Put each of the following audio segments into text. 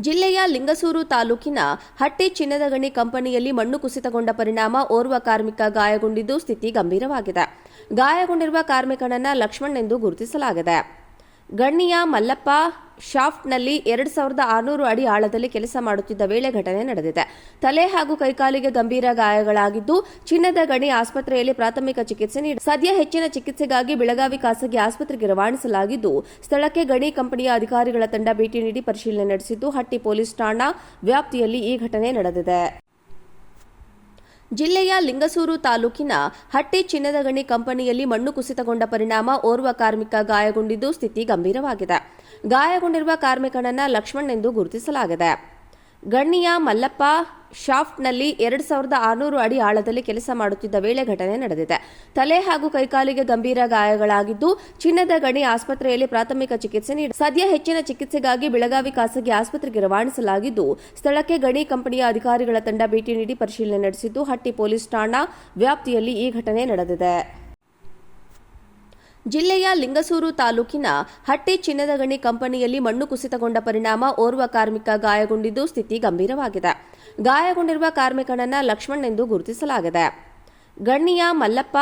ಜಿಲ್ಲೆಯ ಲಿಂಗಸೂರು ತಾಲೂಕಿನ ಹಟ್ಟಿ ಚಿನ್ನದ ಗಣಿ ಕಂಪನಿಯಲ್ಲಿ ಮಣ್ಣು ಕುಸಿತಗೊಂಡ ಪರಿಣಾಮ ಓರ್ವ ಕಾರ್ಮಿಕ ಗಾಯಗೊಂಡಿದ್ದು ಸ್ಥಿತಿ ಗಂಭೀರವಾಗಿದೆ. ಗಾಯಗೊಂಡಿರುವ ಕಾರ್ಮಿಕನನ್ನ ಲಕ್ಷ್ಮಣ್ ಎಂದು ಗುರುತಿಸಲಾಗಿದೆ. ಗಣ್ಣಿಯ ಮಲ್ಲಪ್ಪ ಶಾಫ್ಟ್ನಲ್ಲಿ ಎರಡು ಸಾವಿರದ ಆರುನೂರು ಅಡಿ ಆಳದಲ್ಲಿ ಕೆಲಸ ಮಾಡುತ್ತಿದ್ದ ವೇಳೆ ಘಟನೆ ನಡೆದಿದೆ. ತಲೆ ಹಾಗೂ ಕೈಕಾಲಿಗೆ ಗಂಭೀರ ಗಾಯಗಳಾಗಿದ್ದು, ಚಿನ್ನದ ಗಣಿ ಆಸ್ಪತ್ರೆಯಲ್ಲಿ ಪ್ರಾಥಮಿಕ ಚಿಕಿತ್ಸೆ ನೀಡಿ, ಸದ್ಯ ಹೆಚ್ಚಿನ ಚಿಕಿತ್ಸೆಗಾಗಿ ಬೆಳಗಾವಿ ಖಾಸಗಿ ಆಸ್ಪತ್ರೆಗೆ ರವಾನಿಸಲಾಗಿದ್ದು, ಸ್ಥಳಕ್ಕೆ ಗಣಿ ಕಂಪನಿಯ ಅಧಿಕಾರಿಗಳ ತಂಡ ಭೇಟಿ ನೀಡಿ ಪರಿಶೀಲನೆ ನಡೆಸಿದ್ದು, ಹಟ್ಟಿ ಪೊಲೀಸ್ ಠಾಣಾ ವ್ಯಾಪ್ತಿಯಲ್ಲಿ ಈ ಘಟನೆ ನಡೆದಿದೆ. ಜಿಲ್ಲೆಯ ಲಿಂಗಸೂರು ತಾಲೂಕಿನ ಹಟ್ಟಿ ಚಿನ್ನದ ಗಣಿ ಕಂಪನಿಯಲ್ಲಿ ಮಣ್ಣು ಕುಸಿತಗೊಂಡ ಪರಿಣಾಮ ಓರ್ವ ಕಾರ್ಮಿಕ ಗಾಯಗೊಂಡಿದ್ದು ಸ್ಥಿತಿ ಗಂಭೀರವಾಗಿದೆ. ಗಾಯಗೊಂಡಿರುವ ಕಾರ್ಮಿಕನನ್ನ ಲಕ್ಷ್ಮಣ್ ಎಂದು ಗುರುತಿಸಲಾಗಿದೆ. ಗಣ್ಣಿಯ ಮಲ್ಲಪ್ಪ ಶಾಫ್ಟ್ನಲ್ಲಿ ಎರಡು ಸಾವಿರದ ಆರುನೂರು ಅಡಿ ಆಳದಲ್ಲಿ ಕೆಲಸ ಮಾಡುತ್ತಿದ್ದ ವೇಳೆ ಘಟನೆ ನಡೆದಿದೆ. ತಲೆ ಹಾಗೂ ಕೈಕಾಲಿಗೆ ಗಂಭೀರ ಗಾಯಗಳಾಗಿದ್ದು, ಚಿನ್ನದ ಗಣಿ ಆಸ್ಪತ್ರೆಯಲ್ಲಿ ಪ್ರಾಥಮಿಕ ಚಿಕಿತ್ಸೆ ನೀಡಿ ಸದ್ಯ ಹೆಚ್ಚಿನ ಚಿಕಿತ್ಸೆಗಾಗಿ ಬೆಳಗಾವಿ ಖಾಸಗಿ ಆಸ್ಪತ್ರೆಗೆ ರವಾನಿಸಲಾಗಿದ್ದು, ಸ್ಥಳಕ್ಕೆ ಗಣಿ ಕಂಪನಿಯ ಅಧಿಕಾರಿಗಳ ತಂಡ ಭೇಟಿ ನೀಡಿ ಪರಿಶೀಲನೆ ನಡೆಸಿದ್ದು, ಹಟ್ಟಿ ಪೊಲೀಸ್ ಠಾಣಾ ವ್ಯಾಪ್ತಿಯಲ್ಲಿ ಈ ಘಟನೆ ನಡೆದಿದೆ. ಜಿಲ್ಲೆಯ ಲಿಂಗಸೂರು ತಾಲೂಕಿನ ಹಟ್ಟಿ ಚಿನ್ನದ ಗಣಿ ಕಂಪನಿಯಲ್ಲಿ ಮಣ್ಣು ಕುಸಿತಗೊಂಡ ಪರಿಣಾಮ ಓರ್ವ ಕಾರ್ಮಿಕ ಗಾಯಗೊಂಡಿದ್ದು ಸ್ಥಿತಿ ಗಂಭೀರವಾಗಿದೆ. ಗಾಯಗೊಂಡಿರುವ ಕಾರ್ಮಿಕನನ್ನ ಲಕ್ಷ್ಮಣ್ ಎಂದು ಗುರುತಿಸಲಾಗಿದೆ. ಗಣ್ಣಿಯ ಮಲ್ಲಪ್ಪ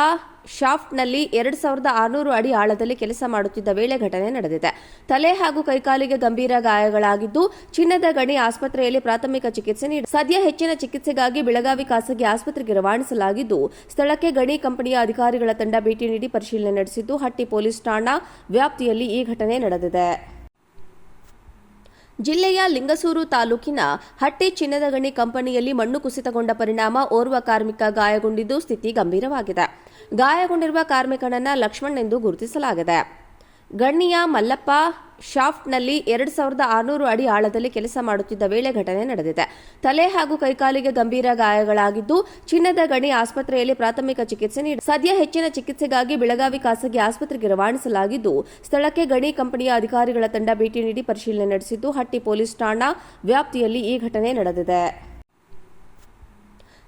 ಶಾಫ್ಟ್ನಲ್ಲಿ ಎರಡು ಸಾವಿರದ ಆರುನೂರು ಅಡಿ ಆಳದಲ್ಲಿ ಕೆಲಸ ಮಾಡುತ್ತಿದ್ದ ವೇಳೆ ಘಟನೆ ನಡೆದಿದೆ. ತಲೆ ಹಾಗೂ ಕೈಕಾಲಿಗೆ ಗಂಭೀರ ಗಾಯಗಳಾಗಿದ್ದು, ಚಿನ್ನದ ಗಣಿ ಆಸ್ಪತ್ರೆಯಲ್ಲಿ ಪ್ರಾಥಮಿಕ ಚಿಕಿತ್ಸೆ ನೀಡಿ ಸದ್ಯ ಹೆಚ್ಚಿನ ಚಿಕಿತ್ಸೆಗಾಗಿ ಬೆಳಗಾವಿ ಖಾಸಗಿ ಆಸ್ಪತ್ರೆಗೆ ರವಾನಿಸಲಾಗಿದ್ದು, ಸ್ಥಳಕ್ಕೆ ಗಣಿ ಕಂಪನಿಯ ಅಧಿಕಾರಿಗಳ ತಂಡ ಭೇಟಿ ನೀಡಿ ಪರಿಶೀಲನೆ ನಡೆಸಿದ್ದು, ಹಟ್ಟಿ ಪೊಲೀಸ್ ಠಾಣಾ ವ್ಯಾಪ್ತಿಯಲ್ಲಿ ಈ ಘಟನೆ ನಡೆದಿದೆ. ಜಿಲ್ಲೆಯ ಲಿಂಗಸೂರು ತಾಲೂಕಿನ ಹಟ್ಟಿ ಚಿನ್ನದ ಗಣಿ ಕಂಪನಿಯಲ್ಲಿ ಮಣ್ಣು ಕುಸಿತಗೊಂಡ ಪರಿಣಾಮ ಓರ್ವ ಕಾರ್ಮಿಕ ಗಾಯಗೊಂಡಿದ್ದು ಸ್ಥಿತಿ ಗಂಭೀರವಾಗಿದೆ. ಗಾಯಗೊಂಡಿರುವ ಕಾರ್ಮಿಕನನ್ನ ಲಕ್ಷ್ಮಣ್ ಎಂದು ಗುರುತಿಸಲಾಗಿದೆ. ಗಣ್ಣಿಯ ಮಲ್ಲಪ್ಪ ಶಾಫ್ಟ್ನಲ್ಲಿ ಎರಡು ಸಾವಿರದ ಆರುನೂರು ಅಡಿ ಆಳದಲ್ಲಿ ಕೆಲಸ ಮಾಡುತ್ತಿದ್ದ ವೇಳೆ ಘಟನೆ ನಡೆದಿದೆ. ತಲೆ ಹಾಗೂ ಕೈಕಾಲಿಗೆ ಗಂಭೀರ ಗಾಯಗಳಾಗಿದ್ದು, ಚಿನ್ನದ ಗಣಿ ಆಸ್ಪತ್ರೆಯಲ್ಲಿ ಪ್ರಾಥಮಿಕ ಚಿಕಿತ್ಸೆ ನೀಡಿ, ಸದ್ಯ ಹೆಚ್ಚಿನ ಚಿಕಿತ್ಸೆಗಾಗಿ ಬೆಳಗಾವಿ ಖಾಸಗಿ ಆಸ್ಪತ್ರೆಗೆ ರವಾನಿಸಲಾಗಿದ್ದು, ಸ್ಥಳಕ್ಕೆ ಗಣಿ ಕಂಪನಿಯ ಅಧಿಕಾರಿಗಳ ತಂಡ ಭೇಟಿ ನೀಡಿ ಪರಿಶೀಲನೆ ನಡೆಸಿದ್ದು, ಹಟ್ಟಿ ಪೊಲೀಸ್ ಠಾಣಾ ವ್ಯಾಪ್ತಿಯಲ್ಲಿ ಈ ಘಟನೆ ನಡೆದಿದೆ.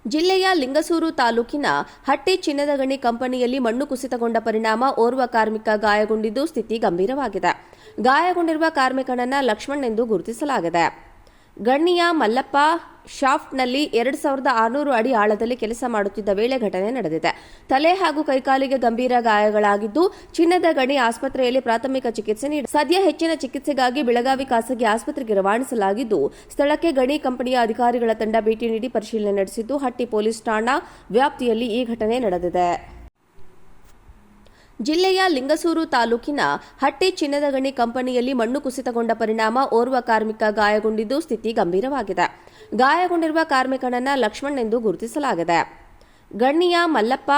ಜಿಲ್ಲೆಯ ಲಿಂಗಸೂರು ತಾಲೂಕಿನ ಹಟ್ಟಿ ಚಿನ್ನದ ಗಣಿ ಕಂಪನಿಯಲ್ಲಿ ಮಣ್ಣು ಕುಸಿತಗೊಂಡ ಪರಿಣಾಮ ಓರ್ವ ಕಾರ್ಮಿಕ ಗಾಯಗೊಂಡಿದ್ದು ಸ್ಥಿತಿ ಗಂಭೀರವಾಗಿದೆ. ಗಾಯಗೊಂಡಿರುವ ಕಾರ್ಮಿಕನನ್ನ ಲಕ್ಷ್ಮಣ್ ಎಂದು ಗುರುತಿಸಲಾಗಿದೆ. ಗಣ್ಣಿಯ ಮಲ್ಲಪ್ಪ ಶಾಫ್ಟ್ನಲ್ಲಿ ಎರಡು ಸಾವಿರದ ಆರುನೂರು ಅಡಿ ಆಳದಲ್ಲಿ ಕೆಲಸ ಮಾಡುತ್ತಿದ್ದ ವೇಳೆ ಘಟನೆ ನಡೆದಿದೆ. ತಲೆ ಹಾಗೂ ಕೈಕಾಲಿಗೆ ಗಂಭೀರ ಗಾಯಗಳಾಗಿದ್ದು, ಚಿನ್ನದ ಗಣಿ ಆಸ್ಪತ್ರೆಯಲ್ಲಿ ಪ್ರಾಥಮಿಕ ಚಿಕಿತ್ಸೆ ನೀಡಿ, ಸದ್ಯ ಹೆಚ್ಚಿನ ಚಿಕಿತ್ಸೆಗಾಗಿ ಬೆಳಗಾವಿ ಖಾಸಗಿ ಆಸ್ಪತ್ರೆಗೆ ರವಾನಿಸಲಾಗಿದ್ದು, ಸ್ಥಳಕ್ಕೆ ಗಣಿ ಕಂಪನಿಯ ಅಧಿಕಾರಿಗಳ ತಂಡ ಭೇಟಿ ನೀಡಿ ಪರಿಶೀಲನೆ ನಡೆಸಿದ್ದು, ಹಟ್ಟಿ ಪೊಲೀಸ್ ಠಾಣಾ ವ್ಯಾಪ್ತಿಯಲ್ಲಿ ಈ ಘಟನೆ ನಡೆದಿದೆ. ಜಿಲ್ಲೆಯ ಲಿಂಗಸೂರು ತಾಲೂಕಿನ ಹಟ್ಟಿ ಚಿನ್ನದ ಗಣಿ ಕಂಪನಿಯಲ್ಲಿ ಮಣ್ಣು ಕುಸಿತಗೊಂಡ ಪರಿಣಾಮ ಓರ್ವ ಕಾರ್ಮಿಕ ಗಾಯಗೊಂಡಿದ್ದು ಸ್ಥಿತಿ ಗಂಭೀರವಾಗಿದೆ. ಗಾಯಗೊಂಡಿರುವ ಕಾರ್ಮಿಕನನ್ನು ಲಕ್ಷ್ಮಣ್ ಎಂದು ಗುರುತಿಸಲಾಗಿದೆ. ಗಣ್ಣಿಯ ಮಲ್ಲಪ್ಪ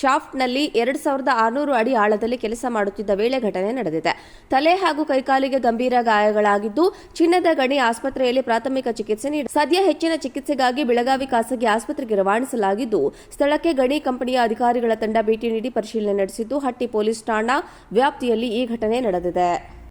ಶಾಫ್ಟ್ನಲ್ಲಿ ಎರಡು ಸಾವಿರದ ಆರುನೂರು ಅಡಿ ಆಳದಲ್ಲಿ ಕೆಲಸ ಮಾಡುತ್ತಿದ್ದ ವೇಳೆ ಘಟನೆ ನಡೆದಿದೆ. ತಲೆ ಹಾಗೂ ಕೈಕಾಲಿಗೆ ಗಂಭೀರ ಗಾಯಗಳಾಗಿದ್ದು, ಚಿನ್ನದ ಗಣಿ ಆಸ್ಪತ್ರೆಯಲ್ಲಿ ಪ್ರಾಥಮಿಕ ಚಿಕಿತ್ಸೆ ನೀಡಿ, ಸದ್ಯ ಹೆಚ್ಚಿನ ಚಿಕಿತ್ಸೆಗಾಗಿ ಬೆಳಗಾವಿ ಖಾಸಗಿ ಆಸ್ಪತ್ರೆಗೆ ರವಾನಿಸಲಾಗಿದ್ದು, ಸ್ಥಳಕ್ಕೆ ಗಣಿ ಕಂಪನಿಯ ಅಧಿಕಾರಿಗಳ ತಂಡ ಭೇಟಿ ನೀಡಿ ಪರಿಶೀಲನೆ ನಡೆಸಿದ್ದು, ಹಟ್ಟಿ ಪೊಲೀಸ್ ಠಾಣಾ ವ್ಯಾಪ್ತಿಯಲ್ಲಿ ಈ ಘಟನೆ ನಡೆದಿದೆ.